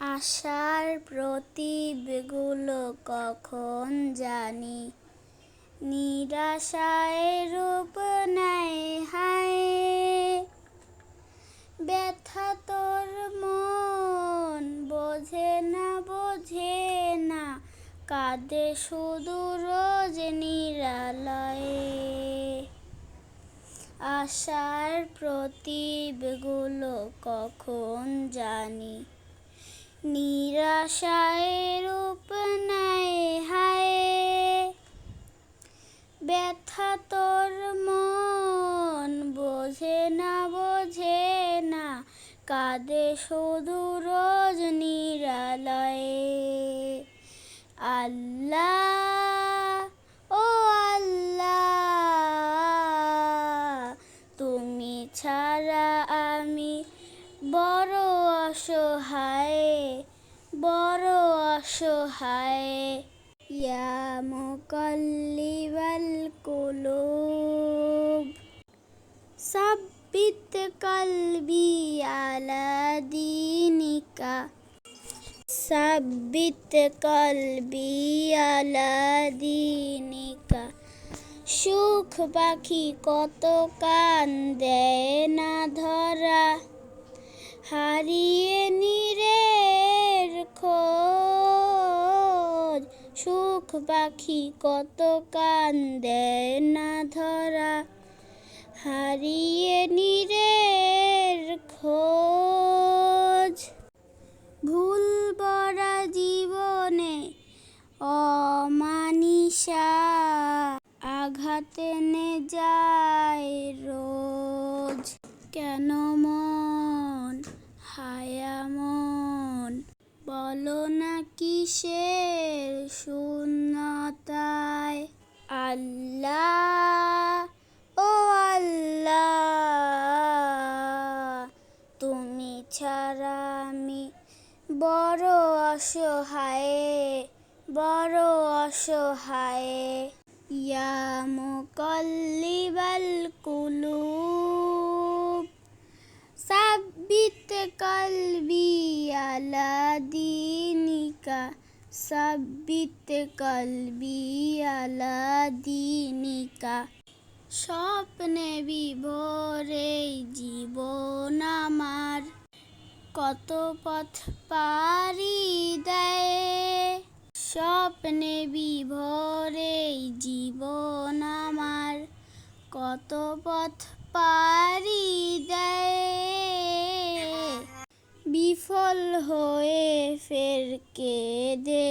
আশার প্রদীপগুলো কখন জানি? নিরাশায় রূপ নেয়, হায়। ব্যথা তোর মন বোঝে না বোঝে না। কাঁদে শুধু রোজ নিরালয়ে। আশার প্রদীপগুলো কখন জানি? নিরাশায় রূপ নেয় হায়। ব্যথা তোর মন বোঝে না বোঝে না, কাঁদে শুধু রোজ নিরালয়ে। আল্লাহ, ও আল্লাহ, তুমি ছাড়া আমি বড় অসহায়, বড় অসহায়। ইয়া মুকাল্লিবাল কুলুব। সাব্বিত কলবি আলা দীনিকা। সাব্বিত কলবি আলা দীনিকা। সুখ পাখি কত কান দেয় না ধরা। হারিয়ে সুখ পাখি কত কান দেয় না ধরা। হারিয়ে নিরের খোঁজ। ভুল বড়া জীবনে অমানিসা। আঘাতে নে যায় রোজ। কেন মন হায়া মন? বলো না কিসের শূন্যতায় আল্লাহ, ও আল্লাহ, তুমি ছাড়া আমি বড় অসহায় বড় অসহায়। ইয়া মুকাল্লিবাল কুলুব, সাব্বিত কলবি আলা দীনিকা সাব্বিত কলবি আলা দীনিকা। স্বপ্নে বিভোরে জীবন আমার। কত পথ পারি দেয়। স্বপ্নে বিভোরে জীবন আমার। কত পথ পারি দেয়। বিফল হয়ে ফের কেঁদে